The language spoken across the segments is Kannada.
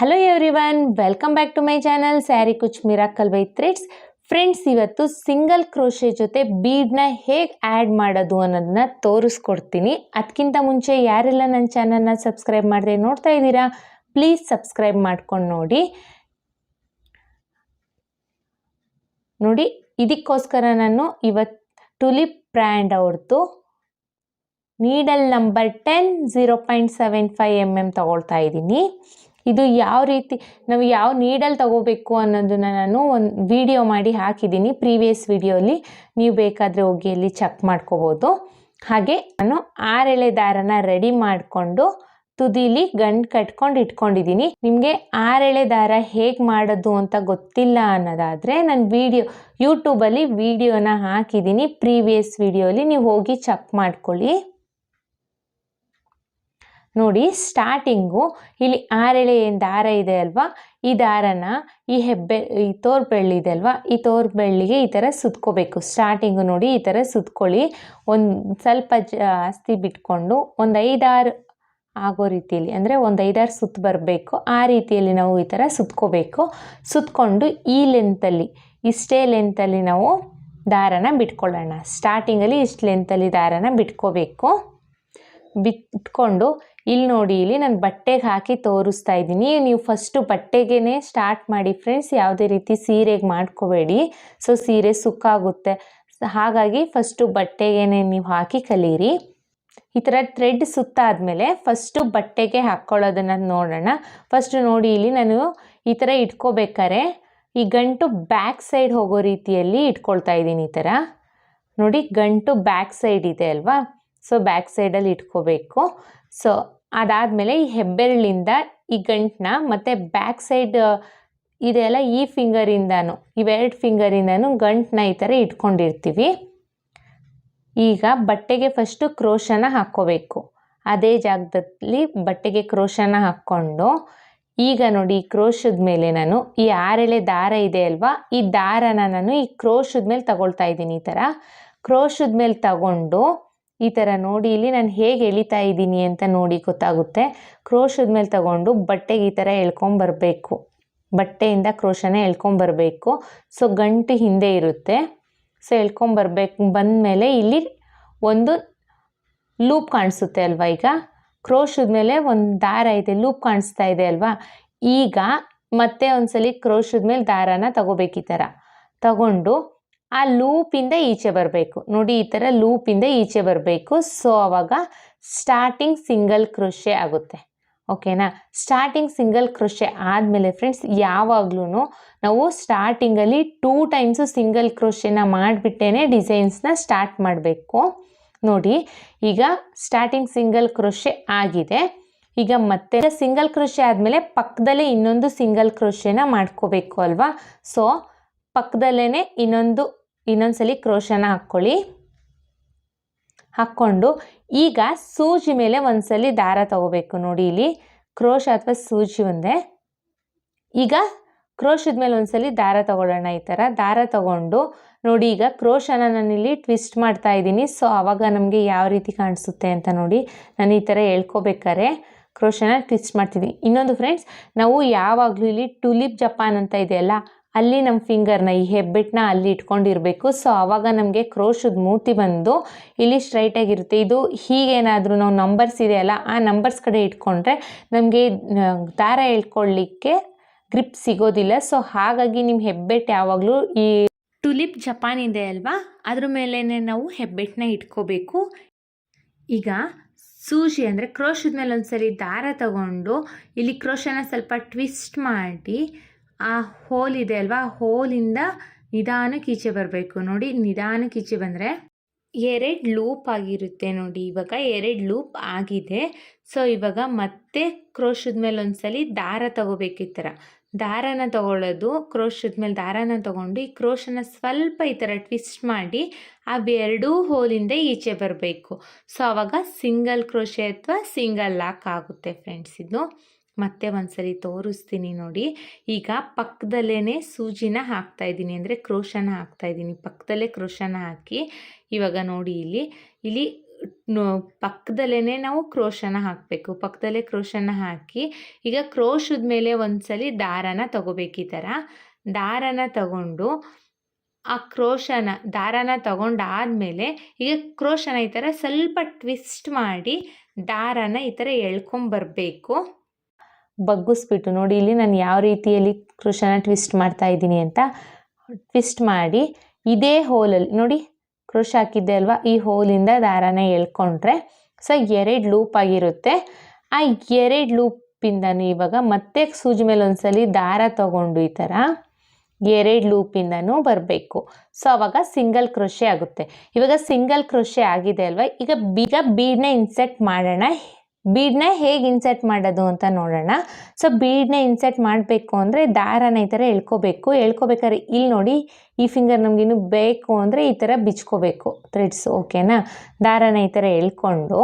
Hello everyone welcome back to my channel sari Kuch miracle by threads friends ಇವತ್ತು ಸಿಂಗಲ್ ಕ್ರೋಶೆ ಜೊತೆ ಬೀಡ್ನ ಹೇಗೆ ಆ್ಯಡ್ ಮಾಡೋದು ಅನ್ನೋದನ್ನ ತೋರಿಸ್ಕೊಡ್ತೀನಿ. ಅದಕ್ಕಿಂತ ಮುಂಚೆ ಯಾರೆಲ್ಲ ನನ್ನ ಚಾನಲ್ನ ಸಬ್ಸ್ಕ್ರೈಬ್ ಮಾಡದೆ ನೋಡ್ತಾ ಇದ್ದೀರಾ ಪ್ಲೀಸ್ ಸಬ್ಸ್ಕ್ರೈಬ್ ಮಾಡ್ಕೊಂಡು ನೋಡಿ. ನೋಡಿ, ಇದಕ್ಕೋಸ್ಕರ ನಾನು ಇವತ್ತು ಟುಲಿಪ್ ಬ್ರ್ಯಾಂಡ್ ಅವ್ರದ್ದು needle number ten zero point seven five M M ತಗೊಳ್ತಾ ಇದ್ದೀನಿ. ಇದು ಯಾವ ರೀತಿ, ನಾವು ಯಾವ ನೀಡಲ್ ತಗೋಬೇಕು ಅನ್ನೋದನ್ನ ನಾನು ಒಂದು ವಿಡಿಯೋ ಮಾಡಿ ಹಾಕಿದ್ದೀನಿ. ಪ್ರೀವಿಯಸ್ ವಿಡಿಯೋಲಿ ನೀವು ಬೇಕಾದರೆ ಹೋಗಿ ಅಲ್ಲಿ ಚೆಕ್ ಮಾಡ್ಕೋಬೋದು. ಹಾಗೆ ನಾನು ಆರೆಳೆ ದಾರನ ರೆಡಿ ಮಾಡಿಕೊಂಡು ತುದಿಲಿ ಗಂಡು ಕಟ್ಕೊಂಡು ಇಟ್ಕೊಂಡಿದ್ದೀನಿ. ನಿಮಗೆ ಆರೆಳೆ ದಾರ ಹೇಗೆ ಮಾಡೋದು ಅಂತ ಗೊತ್ತಿಲ್ಲ ಅನ್ನೋದಾದರೆ ನಾನು ವಿಡಿಯೋ ಯೂಟ್ಯೂಬಲ್ಲಿ ವಿಡಿಯೋನ ಹಾಕಿದ್ದೀನಿ. ಪ್ರೀವಿಯಸ್ ವಿಡಿಯೋಲಿ ನೀವು ಹೋಗಿ ಚೆಕ್ ಮಾಡ್ಕೊಳ್ಳಿ. ನೋಡಿ ಸ್ಟಾರ್ಟಿಂಗು ಇಲ್ಲಿ ಆರೆಳೆ ದಾರ ಇದೆ ಅಲ್ವಾ? ಈ ದಾರನ, ಈ ಹೆಬ್ಬೆ, ಈ ತೋರ್ಬೆಳ್ಳಿ ಇದೆ ಅಲ್ವಾ? ಈ ತೋರ್ಬೆಳ್ಳಿಗೆ ಈ ಥರ ಸುತ್ಕೋಬೇಕು. ಸ್ಟಾರ್ಟಿಂಗು ನೋಡಿ ಈ ಥರ ಸುತ್ಕೊಳ್ಳಿ. ಒಂದು ಸ್ವಲ್ಪ ಜಾಸ್ತಿ ಬಿಟ್ಕೊಂಡು ಒಂದು ಐದಾರು ಆಗೋ ರೀತಿಯಲ್ಲಿ, ಅಂದರೆ ಒಂದು ಐದಾರು ಸುತ್ತು ಬರಬೇಕು. ಆ ರೀತಿಯಲ್ಲಿ ನಾವು ಈ ಥರ ಸುತ್ಕೋಬೇಕು. ಸುತ್ಕೊಂಡು ಈ ಲೆಂತಲ್ಲಿ ಇಷ್ಟೇ ಲೆಂತಲ್ಲಿ ನಾವು ದಾರನ ಬಿಟ್ಕೊಳ್ಳೋಣ. ಸ್ಟಾರ್ಟಿಂಗಲ್ಲಿ ಇಷ್ಟು ಲೆಂತಲ್ಲಿ ದಾರನ ಬಿಟ್ಕೋಬೇಕು. ಬಿಟ್ಕೊಂಡು ಇಲ್ಲಿ ನೋಡಿ, ಇಲ್ಲಿ ನಾನು ಬಟ್ಟೆಗೆ ಹಾಕಿ ತೋರಿಸ್ತಾ ಇದ್ದೀನಿ. ನೀವು ಫಸ್ಟು ಬಟ್ಟೆಗೇ ಸ್ಟಾರ್ಟ್ ಮಾಡಿ ಫ್ರೆಂಡ್ಸ್ ಯಾವುದೇ ರೀತಿ ಸೀರೆಗೆ ಮಾಡ್ಕೋಬೇಡಿ. ಸೊ ಸೀರೆ ಸುಕ್ಕಾಗುತ್ತೆ ಹಾಗಾಗಿ ಫಸ್ಟು ಬಟ್ಟೆಗೆ ನೀವು ಹಾಕಿ ಕಲೀರಿ. ಈ ಥರ ಥ್ರೆಡ್ ಸುತ್ತಾದಮೇಲೆ ಫಸ್ಟು ಬಟ್ಟೆಗೆ ಹಾಕ್ಕೊಳ್ಳೋದನ್ನು ನೋಡೋಣ. ಫಸ್ಟು ನೋಡಿ, ಇಲ್ಲಿ ನಾನು ಈ ಥರ ಇಟ್ಕೋಬೇಕಾರೆ ಈ ಗಂಟು ಬ್ಯಾಕ್ ಸೈಡ್ ಹೋಗೋ ರೀತಿಯಲ್ಲಿ ಇಟ್ಕೊಳ್ತಾ ಇದ್ದೀನಿ ಈ ಥರ ನೋಡಿ, ಗಂಟು ಬ್ಯಾಕ್ ಸೈಡ್ ಇದೆ ಅಲ್ವಾ? ಸೊ ಬ್ಯಾಕ್ ಸೈಡಲ್ಲಿ ಇಟ್ಕೋಬೇಕು. ಸೊ ಅದಾದಮೇಲೆ ಈ ಹೆಬ್ಬೆರಳಿಂದ ಈ ಗಂಟನ್ನ ಮತ್ತು ಬ್ಯಾಕ್ ಸೈಡ್ ಇದೆಲ್ಲ ಈ ಫಿಂಗರಿಂದನೂ, ಇವೆರಡು ಫಿಂಗರಿಂದನೂ ಗಂಟನ್ನ ಈ ಥರ ಇಟ್ಕೊಂಡಿರ್ತೀವಿ. ಈಗ ಬಟ್ಟೆಗೆ ಫಸ್ಟು ಕ್ರೋಶನ ಹಾಕ್ಕೋಬೇಕು. ಅದೇ ಜಾಗದಲ್ಲಿ ಬಟ್ಟೆಗೆ ಕ್ರೋಶನ ಹಾಕ್ಕೊಂಡು, ಈಗ ನೋಡಿ ಈ ಕ್ರೋಶದ ಮೇಲೆ ನಾನು, ಈ ಆರೆಳೆ ದಾರ ಇದೆ ಅಲ್ವಾ? ಈ ದಾರನ ನಾನು ಈ ಕ್ರೋಶದ ಮೇಲೆ ತಗೊಳ್ತಾ ಇದ್ದೀನಿ ಈ ಥರ. ಕ್ರೋಶದ ಮೇಲೆ ತಗೊಂಡು ಈ ಥರ ನೋಡಿ ಇಲ್ಲಿ ನಾನು ಹೇಗೆ ಎಳಿತಾ ಇದ್ದೀನಿ ಅಂತ ನೋಡಿ ಗೊತ್ತಾಗುತ್ತೆ. ಕ್ರೋಶದ ಮೇಲೆ ತಗೊಂಡು ಬಟ್ಟೆಗೆ ಈ ಥರ ಎಳ್ಕೊಂಬರ್ಬೇಕು ಬಟ್ಟೆಯಿಂದ ಕ್ರೋಶನ ಎಳ್ಕೊಂಬರ್ಬೇಕು ಸೊ ಗಂಟು ಹಿಂದೆ ಇರುತ್ತೆ. ಸೊ ಎಳ್ಕೊಂಬರ್ಬೇಕು ಬಂದಮೇಲೆ ಇಲ್ಲಿ ಒಂದು ಲೂಪ್ ಕಾಣಿಸುತ್ತೆ ಅಲ್ವಾ ಈಗ? ಕ್ರೋಶದ ಮೇಲೆ ಒಂದು ದಾರ ಇದೆ, ಲೂಪ್ ಕಾಣಿಸ್ತಾ ಇದೆ ಅಲ್ವಾ? ಈಗ ಮತ್ತೆ ಒಂದ್ಸಲಿ ಕ್ರೋಶದ ಮೇಲೆ ದಾರಾನ ತಗೋಬೇಕು ಈ ಥರ ತಗೊಂಡು ಆ ಲೂಪಿಂದ ಈಚೆ ಬರಬೇಕು. ನೋಡಿ, ಈ ಥರ ಲೂಪಿಂದ ಈಚೆ ಬರಬೇಕು. ಸೊ ಅವಾಗ ಸ್ಟಾರ್ಟಿಂಗ್ ಸಿಂಗಲ್ ಕ್ರೋಶೆ ಆಗುತ್ತೆ. ಓಕೆನಾ ಸ್ಟಾರ್ಟಿಂಗ್ ಸಿಂಗಲ್ ಕ್ರೋಶೆ ಆದಮೇಲೆ ಫ್ರೆಂಡ್ಸ್ ಯಾವಾಗ್ಲೂ ನಾವು ಸ್ಟಾರ್ಟಿಂಗಲ್ಲಿ ಟೂ ಟೈಮ್ಸು ಸಿಂಗಲ್ ಕ್ರೋಶೆನ ಮಾಡಿಬಿಟ್ಟೇ ಡಿಸೈನ್ಸ್ನ ಸ್ಟಾರ್ಟ್ ಮಾಡಬೇಕು. ನೋಡಿ, ಈಗ ಸ್ಟಾರ್ಟಿಂಗ್ ಸಿಂಗಲ್ ಕ್ರೋಶೆ ಆಗಿದೆ. ಈಗ ಮತ್ತೆ ಸಿಂಗಲ್ ಕ್ರೋಶೆ ಆದಮೇಲೆ ಪಕ್ಕದಲ್ಲೇ ಇನ್ನೊಂದು ಸಿಂಗಲ್ ಕ್ರೋಶೆನ ಮಾಡ್ಕೋಬೇಕು ಅಲ್ವಾ? ಸೊ ಪಕ್ಕದಲ್ಲೇ ಇನ್ನೊಂದು ಇನ್ನೊಂದ್ಸಲಿ ಕ್ರೋಶನ ಹಾಕ್ಕೊಳ್ಳಿ. ಹಾಕ್ಕೊಂಡು ಈಗ ಸೂಜಿ ಮೇಲೆ ಒಂದ್ಸಲಿ ದಾರ ತಗೋಬೇಕು ನೋಡಿ ಇಲ್ಲಿ. ಕ್ರೋಶ ಅಥವಾ ಸೂಜಿ ಒಂದೇ. ಈಗ ಕ್ರೋಶದ ಮೇಲೆ ಒಂದ್ಸಲಿ ದಾರ ತಗೊಳ್ಳೋಣ ಈ ಥರ. ದಾರ ತಗೊಂಡು ನೋಡಿ ಈಗ ಕ್ರೋಶನ ನಾನಿಲ್ಲಿ ಟ್ವಿಸ್ಟ್ ಮಾಡ್ತಾ ಇದ್ದೀನಿ. ಸೊ, ಆವಾಗ ನಮಗೆ ಯಾವ ರೀತಿ ಕಾಣಿಸುತ್ತೆ ಅಂತ ನೋಡಿ ನಾನು ಈ ಥರ ಹೇಳ್ಕೊಬೇಕಾರೆ ಕ್ರೋಶನ ಟ್ವಿಸ್ಟ್ ಮಾಡ್ತಿದ್ದೀನಿ. ಇನ್ನೊಂದು ಫ್ರೆಂಡ್ಸ್, ನಾವು ಯಾವಾಗಲೂ ಇಲ್ಲಿ ಟುಲಿಪ್ ಜಪಾನ್ ಅಂತ ಇದೆಯಲ್ಲ ಅಲ್ಲಿ ನಮ್ಮ ಫಿಂಗರ್ನ ಈ ಹೆಬ್ಬೆಟ್ಟನ್ನ ಅಲ್ಲಿ ಇಟ್ಕೊಂಡಿರಬೇಕು. ಸೊ ಆವಾಗ ನಮಗೆ ಕ್ರೋಶದ ಮೂತಿ ಬಂದು ಇಲ್ಲಿ ಸ್ಟ್ರೈಟಾಗಿರುತ್ತೆ ಇದು ಹೀಗೇನಾದರೂ ನಾವು ನಂಬರ್ಸ್ ಇದೆಯಲ್ಲ, ಆ ನಂಬರ್ಸ್ ಕಡೆ ಇಟ್ಕೊಂಡ್ರೆ ನಮಗೆ ದಾರ ಎಳ್ಕೊಳ್ಳಿಕ್ಕೆ ಗ್ರಿಪ್ ಸಿಗೋದಿಲ್ಲ. ಸೊ ಹಾಗಾಗಿ ನಿಮ್ಮ ಹೆಬ್ಬೆಟ್ಟು ಯಾವಾಗಲೂ ಈ ಟುಲಿಪ್ ಜಪಾನ್ ಇದೆ ಅಲ್ವಾ? ಅದ್ರ ಮೇಲೇ ನಾವು ಹೆಬ್ಬೆಟ್ಟನ್ನ ಇಟ್ಕೋಬೇಕು. ಈಗ ಸೂಜಿ ಅಂದರೆ ಕ್ರೋಶದ ಮೇಲೆ ಒಂದ್ಸರಿ ದಾರ ತಗೊಂಡು ಇಲ್ಲಿ ಕ್ರೋಶನ ಸ್ವಲ್ಪ ಟ್ವಿಸ್ಟ್ ಮಾಡಿ ಆ ಹೋಲ್ ಇದೆ ಅಲ್ವಾ? ಹೋಲಿಂದ ನಿಧಾನಕ್ಕೆ ಈಚೆ ಬರಬೇಕು. ನೋಡಿ, ನಿಧಾನಕ್ಕೆ ಈಚೆ ಬಂದರೆ ಎರಡು ಲೂಪ್ ಆಗಿರುತ್ತೆ ನೋಡಿ. ಇವಾಗ ಎರಡು ಲೂಪ್ ಆಗಿದೆ. ಸೊ, ಇವಾಗ ಮತ್ತೆ ಕ್ರೋಶದ ಮೇಲೆ ಒಂದ್ಸಲಿ ದಾರ ತಗೋಬೇಕು ಈ ಥರ. ದಾರನ ತಗೊಳ್ಳೋದು, ಕ್ರೋಶದ ಮೇಲೆ ದಾರನ ತಗೊಂಡು ಈ ಕ್ರೋಶನ ಸ್ವಲ್ಪ ಈ ಥರ ಟ್ವಿಸ್ಟ್ ಮಾಡಿ ಆ ಎರಡೂ ಹೋಲಿಂದ ಈಚೆ ಬರಬೇಕು. ಸೊ ಆವಾಗ ಸಿಂಗಲ್ ಕ್ರೋಶೆ ಅಥವಾ ಸಿಂಗಲ್ ಲಾಕ್ ಆಗುತ್ತೆ ಫ್ರೆಂಡ್ಸ್ ಇದು. ಮತ್ತೆ ಒಂದ್ಸರಿ ತೋರಿಸ್ತೀನಿ ನೋಡಿ. ಈಗ ಪಕ್ಕದಲ್ಲೇ ಸೂಜಿನ ಹಾಕ್ತಾ ಇದ್ದೀನಿ ಅಂದರೆ ಕ್ರೋಶನ ಹಾಕ್ತಾ ಇದ್ದೀನಿ. ಪಕ್ಕದಲ್ಲೇ ಕ್ರೋಶನ ಹಾಕಿ ಇವಾಗ ನೋಡಿ ಇಲ್ಲಿ. ಇಲ್ಲಿ ಪಕ್ಕದಲ್ಲೇ ನಾವು ಕ್ರೋಶನ ಹಾಕಬೇಕು. ಪಕ್ಕದಲ್ಲೇ ಕ್ರೋಶನ ಹಾಕಿ ಈಗ ಕ್ರೋಶದ ಮೇಲೆ ಒಂದ್ಸಲಿ ದಾರನ ತಗೋಬೇಕು ಈ ಥರ. ದಾರನ ತಗೊಂಡು ಆ ಕ್ರೋಶನ, ದಾರನ ತಗೊಂಡಾದ್ಮೇಲೆ ಈಗ ಕ್ರೋಶನ ಈ ಥರ ಸ್ವಲ್ಪ ಟ್ವಿಸ್ಟ್ ಮಾಡಿ ದಾರನ ಈ ಥರ ಎಳ್ಕೊಂಬರ್ಬೇಕು. ಬಗ್ಗಿಸ್ಬಿಟ್ಟು ನೋಡಿ, ಇಲ್ಲಿ ನಾನು ಯಾವ ರೀತಿಯಲ್ಲಿ ಕೃಷನ ಟ್ವಿಸ್ಟ್ ಮಾಡ್ತಾ ಇದ್ದೀನಿ ಅಂತ ಟ್ವಿಸ್ಟ್ ಮಾಡಿ, ಇದೇ ಹೋಲಲ್ಲಿ ನೋಡಿ ಕೃಷ್ ಹಾಕಿದ್ದೆ ಅಲ್ವಾ? ಈ ಹೋಲಿಂದ ದಾರಾನ ಎಳ್ಕೊಂಡ್ರೆ ಸೊ ಎರಡು ಲೂಪ್ ಆಗಿರುತ್ತೆ. ಆ ಎರಡು ಲೂಪಿಂದನೂ ಇವಾಗ ಮತ್ತೆ ಸೂಜಿ ಮೇಲೆ ಒಂದ್ಸಲಿ ದಾರ ತಗೊಂಡು ಈ ಥರ ಎರಡು ಲೂಪಿಂದನೂ ಬರಬೇಕು. ಸೊ ಅವಾಗ ಸಿಂಗಲ್ ಕೃಷಿ ಆಗುತ್ತೆ. ಇವಾಗ ಸಿಂಗಲ್ ಕೃಷಿ ಆಗಿದೆ ಅಲ್ವಾ? ಈಗ ಬೀಗ ಬೀಡನ್ನ ಇನ್ಸೆಕ್ಟ್ ಮಾಡೋಣ. ಬೀಡನ್ನ ಹೇಗೆ ಇನ್ಸೆಟ್ ಮಾಡೋದು ಅಂತ ನೋಡೋಣ. ಸೊ ಬೀಡನ್ನ ಇನ್ಸೆಟ್ ಮಾಡಬೇಕು ಅಂದರೆ ದಾರನ ಈ ಥರ ಎಳ್ಕೋಬೇಕು. ಎಳ್ಕೋಬೇಕಾದ್ರೆ ಇಲ್ಲಿ ನೋಡಿ ಈ ಫಿಂಗರ್ ನಮಗಿನ್ನು ಬೇಕು ಅಂದರೆ ಈ ಥರ ಬಿಚ್ಕೋಬೇಕು. ಥ್ರೆಡ್ಸ್ ಓಕೆನಾ ದಾರನ ಈ ಥರ ಎಳ್ಕೊಂಡು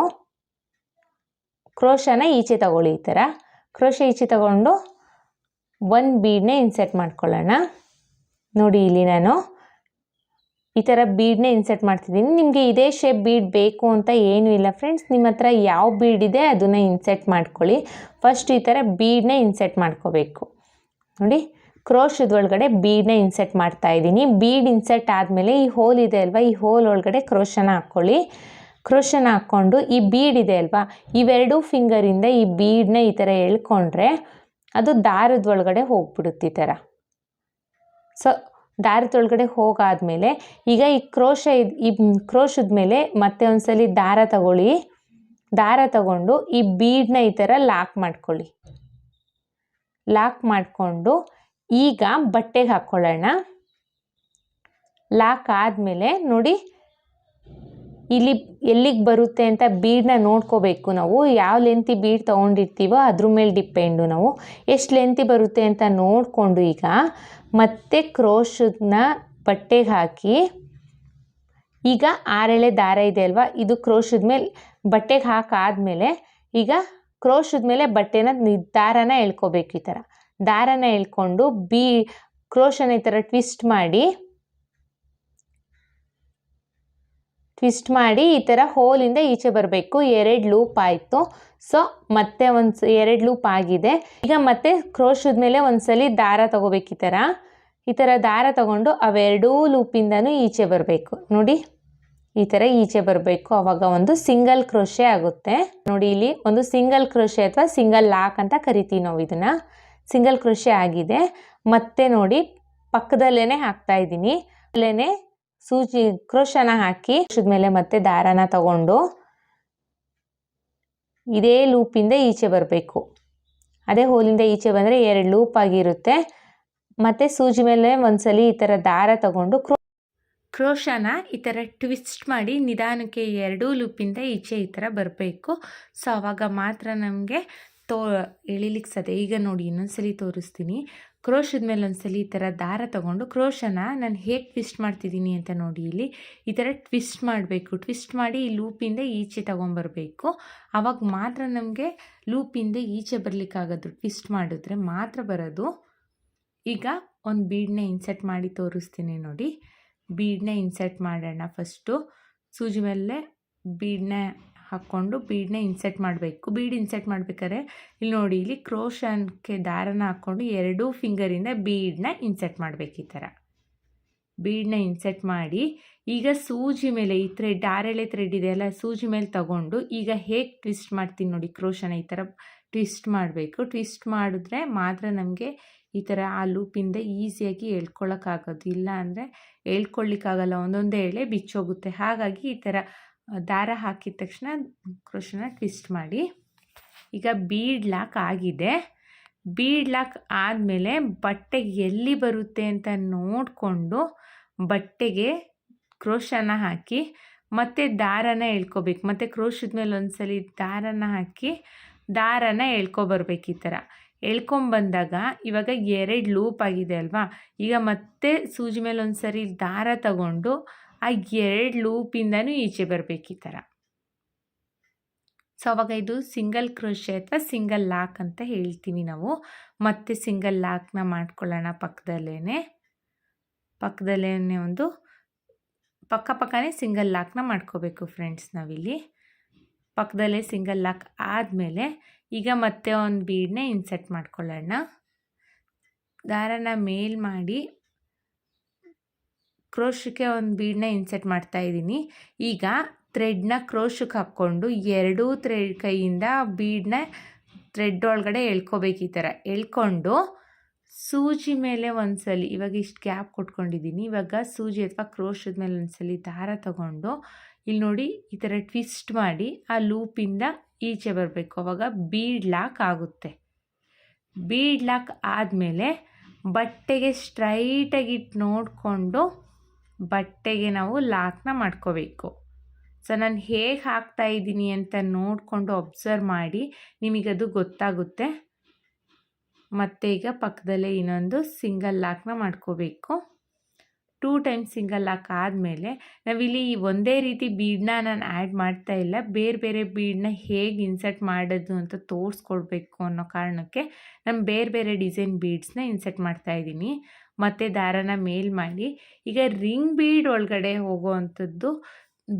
ಕ್ರೋಶನ ಈಚೆ ತಗೊಳ್ಳಿ ಈ ಥರ. ಕ್ರೋಶ ಈಚೆ ತಗೊಂಡು ಒಂದು ಬೀಡನ್ನ ಇನ್ಸೆಟ್ ಮಾಡ್ಕೊಳ್ಳೋಣ. ನೋಡಿ ಇಲ್ಲಿ ನಾನು ಈ ಥರ ಬೀಡ್ನೇ ಇನ್ಸರ್ಟ್ ಮಾಡ್ತಿದ್ದೀನಿ. ನಿಮಗೆ ಇದೇ ಶೇಪ್ ಬೀಡ್ ಬೇಕು ಅಂತ ಏನೂ ಇಲ್ಲ ಫ್ರೆಂಡ್ಸ್ ನಿಮ್ಮ ಹತ್ರ ಯಾವ ಬೀಡ್ ಇದೆ ಅದನ್ನು ಇನ್ಸರ್ಟ್ ಮಾಡ್ಕೊಳ್ಳಿ. ಫಸ್ಟ್ ಈ ಥರ ಬೀಡ್ನೇ ಇನ್ಸರ್ಟ್ ಮಾಡ್ಕೋಬೇಕು. ನೋಡಿ ಕ್ರೋಶದ ಒಳಗಡೆ ಬೀಡ್ನ ಇನ್ಸರ್ಟ್ ಮಾಡ್ತಾ ಇದ್ದೀನಿ. ಬೀಡ್ ಇನ್ಸರ್ಟ್ ಆದಮೇಲೆ ಈ ಹೋಲ್ ಇದೆ ಅಲ್ವಾ? ಈ ಹೋಲ್ ಒಳಗಡೆ ಕ್ರೋಶನ ಹಾಕ್ಕೊಳ್ಳಿ ಕ್ರೋಶನ ಹಾಕ್ಕೊಂಡು ಈ ಬೀಡ್ ಇದೆ ಅಲ್ವಾ? ಇವೆರಡೂ ಫಿಂಗರಿಂದ ಈ ಬೀಡನ್ನ ಈ ಥರ ಎಳ್ಕೊಂಡ್ರೆ ಅದು ದಾರದ ಒಳಗಡೆ ಹೋಗ್ಬಿಡುತ್ತೆ ಈ ಥರ ಸೊ ದಾರದೊಳಗಡೆ ಹೋಗಾದ್ಮೇಲೆ ಈಗ ಈ ಕ್ರೋಶ ಈ ಕ್ರೋಶದ ಮೇಲೆ ಮತ್ತೆ ಒಂದ್ಸಲಿ ದಾರ ತಗೊಳ್ಳಿ. ದಾರ ತಗೊಂಡು ಈ ಬೀಡನ್ನ ಈ ಥರ ಲಾಕ್ ಮಾಡ್ಕೊಳ್ಳಿ. ಲಾಕ್ ಮಾಡಿಕೊಂಡು ಈಗ ಬಟ್ಟೆಗೆ ಹಾಕ್ಕೊಳ್ಳೋಣ. ಲಾಕ್ ಆದಮೇಲೆ ನೋಡಿ ಇಲ್ಲಿ ಎಲ್ಲಿಗೆ ಬರುತ್ತೆ ಅಂತ ಬೀಡನ್ನ ನೋಡ್ಕೋಬೇಕು ನಾವು. ಯಾವ ಲೆಂತಿ ಬೀಡ್ ತೊಗೊಂಡಿರ್ತೀವೋ ಅದ್ರ ಮೇಲೆ ಡಿಪೆಂಡು ನಾವು. ಎಷ್ಟು ಲೆಂತಿ ಬರುತ್ತೆ ಅಂತ ನೋಡಿಕೊಂಡು ಈಗ ಮತ್ತೆ ಕ್ರೋಶನ್ನ ಬಟ್ಟೆಗೆ ಹಾಕಿ, ಈಗ ಆರೆಳೆ ದಾರ ಇದೆ ಅಲ್ವಾ? ಇದು ಕ್ರೋಶದ ಮೇಲೆ ಬಟ್ಟೆಗೆ ಹಾಕಾದ್ಮೇಲೆ ಈಗ ಕ್ರೋಶದ ಮೇಲೆ ಬಟ್ಟೆನ ದಾರನ ಎಳ್ಕೊಬೇಕು ಈ ಥರ ದಾರನ ಎಳ್ಕೊಂಡು ಬೀ, ಕ್ರೋಶನ ಈ ಥರ ಟ್ವಿಸ್ಟ್ ಮಾಡಿ ಟ್ವಿಸ್ಟ್ ಮಾಡಿ ಈ ಥರ ಹೋಲಿಂದ ಈಚೆ ಬರಬೇಕು. ಎರಡು ಲೂಪ್ ಆಯಿತು. ಸೊ ಮತ್ತೆ ಒಂದು ಎರಡು ಲೂಪ್ ಆಗಿದೆ. ಈಗ ಮತ್ತೆ ಕ್ರೋಶದ ಮೇಲೆ ಒಂದ್ಸಲಿ ದಾರ ತಗೋಬೇಕು ಈ ಥರ ಈ ಥರ ದಾರ ತಗೊಂಡು ಅವೆರಡೂ ಲೂಪಿಂದನೂ ಈಚೆ ಬರಬೇಕು. ನೋಡಿ, ಈ ಥರ ಈಚೆ ಬರಬೇಕು. ಆವಾಗ ಒಂದು ಸಿಂಗಲ್ ಕ್ರೋಶೆ ಆಗುತ್ತೆ. ನೋಡಿ, ಇಲ್ಲಿ ಒಂದು ಸಿಂಗಲ್ ಕ್ರೋಶೆ ಅಥವಾ ಸಿಂಗಲ್ ಲಾಕ್ ಅಂತ ಕರಿತೀವಿ ನಾವು ಇದನ್ನು. ಸಿಂಗಲ್ ಕ್ರೋಶೆ ಆಗಿದೆ. ಮತ್ತೆ ನೋಡಿ ಪಕ್ಕದಲ್ಲೇ ಹಾಕ್ತಾ ಇದ್ದೀನಿ. ಅಲ್ಲೇ ಸೂಜಿ ಕ್ರೋಶನ ಹಾಕಿ ಮೇಲೆ ಮತ್ತೆ ದಾರನ ತಗೊಂಡು ಇದೇ ಲೂಪಿಂದ ಈಚೆ ಬರಬೇಕು. ಅದೇ ಹೋಲಿಂದ ಈಚೆ ಬಂದರೆ ಎರಡು ಲೂಪ್ ಆಗಿರುತ್ತೆ. ಮತ್ತು ಸೂಜಿ ಮೇಲೆ ಒಂದ್ಸಲಿ ಈ ಥರ ದಾರ ತಗೊಂಡು ಕ್ರೋ ಕ್ರೋಶನ ಈ ಥರ ಟ್ವಿಸ್ಟ್ ಮಾಡಿ ನಿಧಾನಕ್ಕೆ ಎರಡೂ ಲೂಪಿಂದ ಈಚೆ ಈ ಥರ ಬರಬೇಕು. ಸೊ ಆವಾಗ ಮಾತ್ರ ನಮಗೆ ತೋ ಎಳಿಲಿಕ್ಕೆ ಸದೆ ಈಗ ನೋಡಿ, ಇನ್ನೊಂದ್ಸಲಿ ತೋರಿಸ್ತೀನಿ. ಕ್ರೋಶದ ಮೇಲೆ ಒಂದ್ಸಲಿ ಈ ಥರ ದಾರ ತಗೊಂಡು ಕ್ರೋಶನ ನಾನು ಹೇಗೆ ಟ್ವಿಸ್ಟ್ ಮಾಡ್ತಿದ್ದೀನಿ ಅಂತ ನೋಡಿ ಇಲ್ಲಿ ಈ ಥರ ಟ್ವಿಸ್ಟ್ ಮಾಡಬೇಕು. ಟ್ವಿಸ್ಟ್ ಮಾಡಿ ಈ ಲೂಪಿಂದ ಈಚೆ ತೊಗೊಂಬರ್ಬೇಕು. ಆವಾಗ ಮಾತ್ರ ನಮಗೆ ಲೂಪಿಂದ ಈಚೆ ಬರಲಿಕ್ಕಾಗೋದು. ಟ್ವಿಸ್ಟ್ ಮಾಡಿದ್ರೆ ಮಾತ್ರ ಬರೋದು. ಈಗ ಒಂದು ಬೀಡನ್ನ ಇನ್ಸೆಟ್ ಮಾಡಿ ತೋರಿಸ್ತೀನಿ ನೋಡಿ. ಬೀಡನ್ನ ಇನ್ಸೆಟ್ ಮಾಡೋಣ ಫಸ್ಟು. ಸೂಜಿ ಮೇಲೆ ಬೀಡನ್ನ ಹಾಕ್ಕೊಂಡು ಬೀಡನ್ನ ಇನ್ಸೆಟ್ ಮಾಡಬೇಕು. ಬೀಡ್ ಇನ್ಸೆಟ್ ಮಾಡ್ಬೇಕಾದ್ರೆ ಇಲ್ಲಿ ನೋಡಿ, ಇಲ್ಲಿ ಕ್ರೋಶನ್ಗೆ ದಾರನ ಹಾಕ್ಕೊಂಡು ಎರಡೂ ಫಿಂಗರಿಂದ ಬೀಡನ್ನ ಇನ್ಸೆಟ್ ಮಾಡಬೇಕು ಈ ಥರ. ಬೀಡನ್ನ ಇನ್ಸೆಟ್ ಮಾಡಿ, ಈಗ ಸೂಜಿ ಮೇಲೆ ಈ ಥ್ರೆಡ್, ಆರೆಳೆ ಥ್ರೆಡ್ ಇದೆಯಲ್ಲ ಸೂಜಿ ಮೇಲೆ ತಗೊಂಡು ಈಗ ಹೇಗೆ ಟ್ವಿಸ್ಟ್ ಮಾಡ್ತೀನಿ ನೋಡಿ, ಕ್ರೋಶನ ಈ ಥರ ಟ್ವಿಸ್ಟ್ ಮಾಡಬೇಕು. ಟ್ವಿಸ್ಟ್ ಮಾಡಿದ್ರೆ ಮಾತ್ರ ನಮಗೆ ಈ ಥರ ಆ ಲೂಪಿಂದ ಈಸಿಯಾಗಿ ಹೇಳ್ಕೊಳ್ಳೋಕ್ಕಾಗೋದು ಇಲ್ಲ ಅಂದರೆ ಹೇಳ್ಕೊಳ್ಳಿಕ್ಕಾಗಲ್ಲ ಒಂದೊಂದೇ ಎಳೆ ಬಿಚ್ಚೋಗುತ್ತೆ. ಹಾಗಾಗಿ ಈ ಥರ ದಾರ ಹಾಕಿದ ತಕ್ಷಣ ಕ್ರೋಶನ ಟ್ವಿಸ್ಟ್ ಮಾಡಿ. ಈಗ ಬೀಡ್ ಲಾಕ್ ಆಗಿದೆ. ಬೀಡ್ ಲಾಕ್ ಆದಮೇಲೆ ಬಟ್ಟೆಗೆ ಎಲ್ಲಿ ಬರುತ್ತೆ ಅಂತ ನೋಡಿಕೊಂಡು ಬಟ್ಟೆಗೆ ಕ್ರೋಶನ ಹಾಕಿ, ಮತ್ತೆ ದಾರನ ಎಳ್ಕೊಬೇಕು. ಮತ್ತು ಕ್ರೋಶದ ಮೇಲೆ ಒಂದ್ಸಲಿ ದಾರನ ಹಾಕಿ, ದಾರನ ಎಳ್ಕೊಬರ್ಬೇಕು ಈ ಥರ. ಎಳ್ಕೊಂಬಂದಾಗ ಇವಾಗ ಎರಡು ಲೂಪ್ ಆಗಿದೆ ಅಲ್ವಾ? ಈಗ ಮತ್ತೆ ಸೂಜಿ ಮೇಲೆ ಒಂದು ಸರಿ ದಾರ ತಗೊಂಡು ಆ ಎರಡು ಲೂಪಿಂದನೂ ಈಚೆ ಬರಬೇಕು ಈ ಥರ. ಸೊ ಅವಾಗ ಇದು ಸಿಂಗಲ್ ಕ್ರೋಶೆ ಅಥವಾ ಸಿಂಗಲ್ ಲಾಕ್ ಅಂತ ಹೇಳ್ತೀವಿ ನಾವು. ಮತ್ತೆ ಸಿಂಗಲ್ ಲಾಕ್ನ ಮಾಡ್ಕೊಳ್ಳೋಣ ಪಕ್ಕದಲ್ಲೇ ಪಕ್ಕದಲ್ಲೇ ಒಂದು ಪಕ್ಕ ಪಕ್ಕನೇ ಸಿಂಗಲ್ ಲಾಕ್ನ ಮಾಡ್ಕೋಬೇಕು ಫ್ರೆಂಡ್ಸ್ ನಾವಿಲ್ಲಿ. ಪಕ್ಕದಲ್ಲೇ ಸಿಂಗಲ್ ಲಾಕ್ ಆದಮೇಲೆ ಈಗ ಮತ್ತೆ ಒಂದು ಬೀಡನ್ನ ಇನ್ಸರ್ಟ್ ಮಾಡ್ಕೊಳ್ಳೋಣ. ದಾರನ ಮೇಲ್ ಮಾಡಿ ಕ್ರೋಶಕ್ಕೆ ಒಂದು ಬೀಡನ್ನ ಇನ್ಸೆಟ್ ಮಾಡ್ತಾ ಇದ್ದೀನಿ. ಈಗ ಥ್ರೆಡ್ನ ಕ್ರೋಶಕ್ಕೆ ಹಾಕ್ಕೊಂಡು ಎರಡೂ ಥ್ರೆಡ್ ಕೈಯಿಂದ ಬೀಡನ್ನ ಥ್ರೆಡ್ ಒಳಗಡೆ ಎಳ್ಕೊಬೇಕು ಈ ಥರ. ಎಳ್ಕೊಂಡು ಸೂಜಿ ಮೇಲೆ ಒಂದ್ಸಲಿ, ಇವಾಗ ಇಷ್ಟು ಗ್ಯಾಪ್ ಕೊಟ್ಕೊಂಡಿದ್ದೀನಿ. ಇವಾಗ ಸೂಜಿ ಅಥವಾ ಕ್ರೋಶದ ಮೇಲೆ ಒಂದ್ಸಲಿ ದಾರ ತಗೊಂಡು ಇಲ್ಲಿ ನೋಡಿ ಈ ಥರ ಟ್ವಿಸ್ಟ್ ಮಾಡಿ ಆ ಲೂಪಿಂದ ಈಚೆ ಬರಬೇಕು. ಅವಾಗ ಬೀಡ್ ಲಾಕ್ ಆಗುತ್ತೆ. ಬೀಡ್ ಲಾಕ್ ಆದಮೇಲೆ ಬಟ್ಟೆಗೆ ಸ್ಟ್ರೈಟಾಗಿ ಇಟ್ಟು ನೋಡಿಕೊಂಡು ಬಟ್ಟೆಗೆ ನಾವು ಲಾಕ್ನ ಮಾಡ್ಕೋಬೇಕು. ಸೊ, ನಾನು ಹೇಗೆ ಹಾಕ್ತಾ ಇದ್ದೀನಿ ಅಂತ ನೋಡಿಕೊಂಡು ಅಬ್ಸರ್ವ್ ಮಾಡಿ ನಿಮಗದು ಗೊತ್ತಾಗುತ್ತೆ. ಮತ್ತು ಈಗ ಪಕ್ಕದಲ್ಲೇ ಇನ್ನೊಂದು ಸಿಂಗಲ್ ಲಾಕ್ನ ಮಾಡ್ಕೋಬೇಕು. ಟೂ ಟೈಮ್ಸ್ ಸಿಂಗಲ್ ಲಾಕ್ ಆದಮೇಲೆ ನಾವಿಲ್ಲಿ ಒಂದೇ ರೀತಿ ಬೀಡನ್ನ ನಾನು ಆ್ಯಡ್ ಮಾಡ್ತಾ ಇಲ್ಲ. ಬೇರೆ ಬೇರೆ ಬೀಡನ್ನ ಹೇಗೆ ಇನ್ಸರ್ಟ್ ಮಾಡೋದು ಅಂತ ತೋರಿಸ್ಕೊಡ್ಬೇಕು ಅನ್ನೋ ಕಾರಣಕ್ಕೆ ನಾನು ಬೇರೆ ಬೇರೆ ಡಿಸೈನ್ ಬೀಡ್ಸ್ನ ಇನ್ಸರ್ಟ್ ಮಾಡ್ತಾ ಇದ್ದೀನಿ. ಮತ್ತು ದಾರನ ಮೇಲ್ ಮಾಡಿ, ಈಗ ರಿಂಗ್ ಬೀಡ್ ಒಳಗಡೆ ಹೋಗೋವಂಥದ್ದು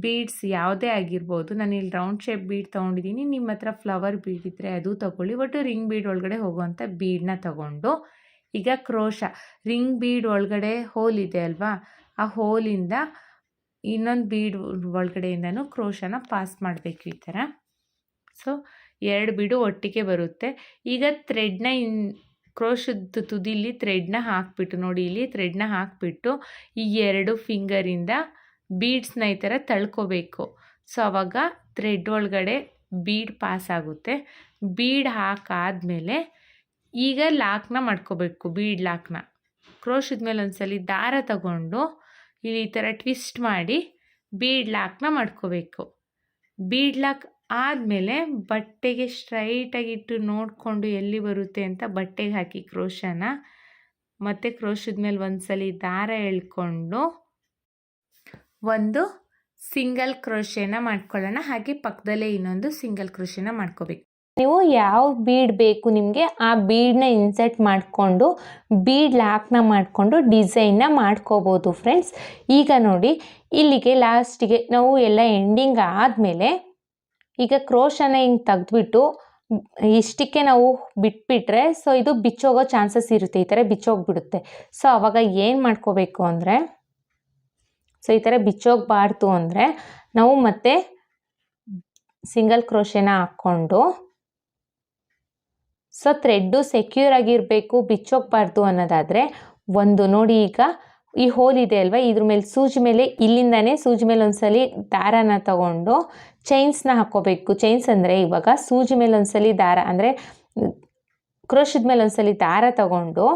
ಬೀಡ್ಸ್ ಯಾವುದೇ ಆಗಿರ್ಬೋದು. ನಾನು ಇಲ್ಲಿ ರೌಂಡ್ ಶೇಪ್ ಬೀಡ್ ತೊಗೊಂಡಿದ್ದೀನಿ ನಿಮ್ಮ ಹತ್ರ ಫ್ಲವರ್ ಬೀಡ್ ಇದ್ದರೆ ಅದು ತೊಗೊಳ್ಳಿ. ಒಟ್ಟು ರಿಂಗ್ ಬೀಡ್ ಒಳಗಡೆ ಹೋಗುವಂಥ ಬೀಡನ್ನ ತಗೊಂಡು, ಈಗ ಕ್ರೋಶ, ರಿಂಗ್ ಬೀಡ್ ಒಳಗಡೆ ಹೋಲ್ ಇದೆ ಅಲ್ವಾ? ಆ ಹೋಲಿಂದ ಇನ್ನೊಂದು ಬೀಡ್ ಒಳಗಡೆಯಿಂದನೂ ಕ್ರೋಶನ ಪಾಸ್ ಮಾಡಬೇಕು ಈ ಥರ. ಸೊ, ಎರಡು ಬೀಡು ಒಟ್ಟಿಗೆ ಬರುತ್ತೆ. ಈಗ ಥ್ರೆಡ್ನ ಇನ್ ಕ್ರೋಶದ ತುದಿಲಿ ಥ್ರೆಡ್ನ ಹಾಕ್ಬಿಟ್ಟು ನೋಡಿ, ಇಲ್ಲಿ ಥ್ರೆಡ್ನ ಹಾಕಿಬಿಟ್ಟು ಈ ಎರಡು ಫಿಂಗರಿಂದ ಬೀಡ್ಸ್ನ ಈ ಥರ ತಳ್ಕೋಬೇಕು. ಸೊ ಅವಾಗ ಥ್ರೆಡ್ ಒಳಗಡೆ ಬೀಡ್ ಪಾಸ್ ಆಗುತ್ತೆ. ಬೀಡ್ ಹಾಕಾದಮೇಲೆ ಈಗ ಲಾಕ್ನ ಮಾಡ್ಕೋಬೇಕು ಬೀಡ್ ಲಾಕ್ನ ಕ್ರೋಶದ ಮೇಲೆ ಒಂದ್ಸಲಿ ದಾರ ತಗೊಂಡು ಇಲ್ಲಿ ಈ ಥರ ಟ್ವಿಸ್ಟ್ ಮಾಡಿ ಬೀಡ್ ಲಾಕ್ನ ಮಾಡ್ಕೋಬೇಕು. ಬೀಡ್ ಲಾಕ್ ಆದಮೇಲೆ ಬಟ್ಟೆಗೆ ಸ್ಟ್ರೈಟಾಗಿಟ್ಟು ನೋಡಿಕೊಂಡು ಎಲ್ಲಿ ಬರುತ್ತೆ ಅಂತ ಬಟ್ಟೆಗೆ ಹಾಕಿ ಕ್ರೋಶನ. ಮತ್ತು ಕ್ರೋಶದ ಮೇಲೆ ಒಂದ್ಸಲಿ ದಾರ ಎಳ್ಕೊಂಡು ಒಂದು ಸಿಂಗಲ್ ಕ್ರೋಶೆನ ಮಾಡ್ಕೊಳ್ಳೋಣ. ಹಾಗೆ ಪಕ್ಕದಲ್ಲೇ ಇನ್ನೊಂದು ಸಿಂಗಲ್ ಕ್ರೋಶೆನ ಮಾಡ್ಕೋಬೇಕು. ನೀವು ಯಾವ ಬೀಡ್ ಬೇಕು ನಿಮಗೆ ಆ ಬೀಡನ್ನ ಇನ್ಸರ್ಟ್ ಮಾಡಿಕೊಂಡು ಬೀಡ್ ಲಾಕ್ನ ಮಾಡಿಕೊಂಡು ಡಿಸೈನ್ನ ಮಾಡ್ಕೋಬೋದು ಫ್ರೆಂಡ್ಸ್ ಈಗ ನೋಡಿ ಇಲ್ಲಿಗೆ ಲಾಸ್ಟಿಗೆ ನಾವು ಎಲ್ಲ ಎಂಡಿಂಗ್ ಆದಮೇಲೆ ಈಗ ಕ್ರೋಶನ ಹಿಂಗೆ ತೆಗೆದುಬಿಟ್ಟು ಇಷ್ಟಕ್ಕೆ ನಾವು ಬಿಟ್ಬಿಟ್ರೆ ಸೊ ಇದು ಬಿಚ್ಚೋಗೋ ಚಾನ್ಸಸ್ ಇರುತ್ತೆ. ಈ ಥರ ಬಿಚ್ಚೋಗ್ಬಿಡುತ್ತೆ. ಸೊ ಅವಾಗ ಏನು ಮಾಡ್ಕೋಬೇಕು ಅಂದರೆ ಸೊ ಈ ಥರ ಬಿಚ್ಚೋಗಬಾರ್ದು ಅಂದರೆ, ನಾವು ಮತ್ತೆ ಸಿಂಗಲ್ ಕ್ರೋಶೆನ ಹಾಕ್ಕೊಂಡು ಸೊ ಥ್ರೆಡ್ಡು ಸೆಕ್ಯೂರ್ ಆಗಿರಬೇಕು, ಬಿಚ್ಚೋಗ್ಬಾರ್ದು ಅನ್ನೋದಾದರೆ, ಒಂದು ನೋಡಿ ಈಗ ಈ ಹೋಲ್ ಇದೆ ಅಲ್ವಾ? ಇದ್ರ ಮೇಲೆ ಸೂಜಿ ಮೇಲೆ ಇಲ್ಲಿಂದಾನೇ ಸೂಜಿ ಮೇಲೆ ಒಂದ್ಸಲಿ ದಾರನ ತಗೊಂಡು ಚೈನ್ಸ್ನ ಹಾಕೋಬೇಕು ಚೈನ್ಸ್ ಅಂದರೆ ಇವಾಗ ಸೂಜಿ ಮೇಲೆ ಒಂದ್ಸಲಿ ದಾರ ಅಂದರೆ ಕ್ರೋಶದ ಮೇಲೆ ಒಂದ್ಸಲಿ ದಾರ ತಗೊಂಡು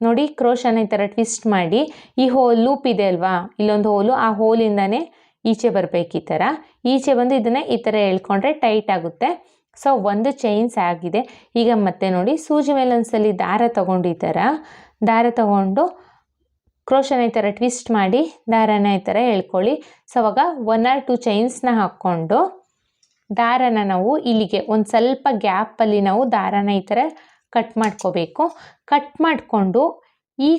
ನೋಡಿ ಕ್ರೋಶನ ಈ ಥರ ಟ್ವಿಸ್ಟ್ ಮಾಡಿ ಈ ಹೋಲ್ ಲೂಪ್ ಇದೆ ಅಲ್ವಾ? ಇಲ್ಲೊಂದು ಹೋಲು, ಆ ಹೋಲಿಂದಾನೇ ಈಚೆ ಬರಬೇಕು ಈ ಥರ. ಈಚೆ ಬಂದು ಇದನ್ನು ಈ ಥರ ಎಳ್ಕೊಂಡ್ರೆ ಟೈಟ್ ಆಗುತ್ತೆ. ಸೊ ಒಂದು ಚೈನ್ಸ್ ಆಗಿದೆ. ಈಗ ಮತ್ತೆ ನೋಡಿ ಸೂಜಿ ಮೇಲೆ ಒಂದ್ಸಲಿ ದಾರ ತಗೊಂಡು ಈ ದಾರ ತಗೊಂಡು ಕ್ರೋಶನ ಈ ಥರ ಟ್ವಿಸ್ಟ್ ಮಾಡಿ ದಾರನ ಈ ಥರ ಎಳ್ಕೊಳ್ಳಿ. ಸೊ ಅವಾಗ ಒನ್ ಆರ್ ಟು ಚೈನ್ಸ್ನ ಹಾಕ್ಕೊಂಡು ದಾರನ ನಾವು ಇಲ್ಲಿಗೆ ಒಂದು ಸ್ವಲ್ಪ ಗ್ಯಾಪಲ್ಲಿ ನಾವು ದಾರನ ಈ ಥರ ಕಟ್ ಮಾಡ್ಕೋಬೇಕು. ಕಟ್ ಮಾಡಿಕೊಂಡು ಈ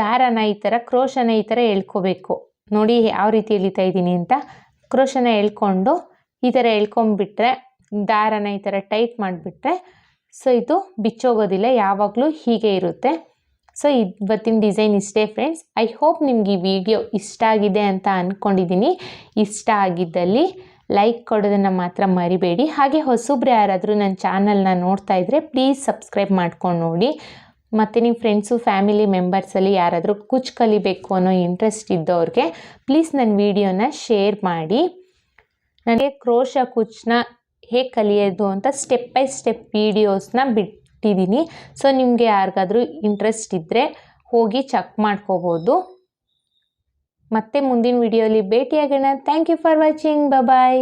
ದಾರನ ಈ ಥರ ಕ್ರೋಶನ ಈ ಥರ ಎಳ್ಕೋಬೇಕು. ನೋಡಿ ಯಾವ ರೀತಿ ಎಳಿತಾ ಇದ್ದೀನಿ ಅಂತ. ಕ್ರೋಶನ ಎಳ್ಕೊಂಡು ಈ ಥರ ಎಳ್ಕೊಂಬಿಟ್ರೆ ದಾರನ ಈ ಥರ ಟೈಟ್ ಮಾಡಿಬಿಟ್ರೆ, ಸೊ, ಇದು ಬಿಚ್ಚೋಗೋದಿಲ್ಲ, ಯಾವಾಗಲೂ ಹೀಗೆ ಇರುತ್ತೆ. ಸೊ ಇವತ್ತಿನ ಡಿಸೈನ್ ಇಷ್ಟೇ ಫ್ರೆಂಡ್ಸ್ ಐ ಹೋಪ್ ನಿಮ್ಗೆ ಈ ವಿಡಿಯೋ ಇಷ್ಟ ಆಗಿದೆ ಅಂತ ಅಂದ್ಕೊಂಡಿದ್ದೀನಿ ಇಷ್ಟ ಆಗಿದ್ದಲ್ಲಿ ಲೈಕ್ ಕೊಡೋದನ್ನು ಮಾತ್ರ ಮರಿಬೇಡಿ. ಹಾಗೆ ಹೊಸಬ್ರು ಯಾರಾದರೂ ನನ್ನ ಚಾನಲ್ನ ನೋಡ್ತಾ ಇದ್ದರೆ ಪ್ಲೀಸ್ ಸಬ್ಸ್ಕ್ರೈಬ್ ಮಾಡ್ಕೊಂಡು ನೋಡಿ. ಮತ್ತು ನಿಮ್ಮ ಫ್ರೆಂಡ್ಸು ಫ್ಯಾಮಿಲಿ ಮೆಂಬರ್ಸಲ್ಲಿ ಯಾರಾದರೂ ಕುಚ್ ಕಲಿಬೇಕು ಅನ್ನೋ ಇಂಟ್ರೆಸ್ಟ್ ಇದ್ದವ್ರಿಗೆ ಪ್ಲೀಸ್ ನನ್ನ ವಿಡಿಯೋನ ಶೇರ್ ಮಾಡಿ. ನನಗೆ ಕ್ರೋಶ ಕುಚ್ನ ಹೇಗೆ ಕಲಿಯೋದು ಅಂತ ಸ್ಟೆಪ್ ಬೈ ಸ್ಟೆಪ್ ವೀಡಿಯೋಸ್ನ ಬಿಟ್ಟಿದ್ದೀನಿ ಸೊ ನಿಮಗೆ ಯಾರಿಗಾದರೂ ಇಂಟ್ರೆಸ್ಟ್ ಇದ್ದರೆ ಹೋಗಿ ಚೆಕ್ ಮಾಡ್ಕೋಬೋದು. ಮತ್ತೆ ಮುಂದಿನ ವಿಡಿಯೋಲಿ ಭೇಟಿಯಾಗೋಣ. Thank you for watching bye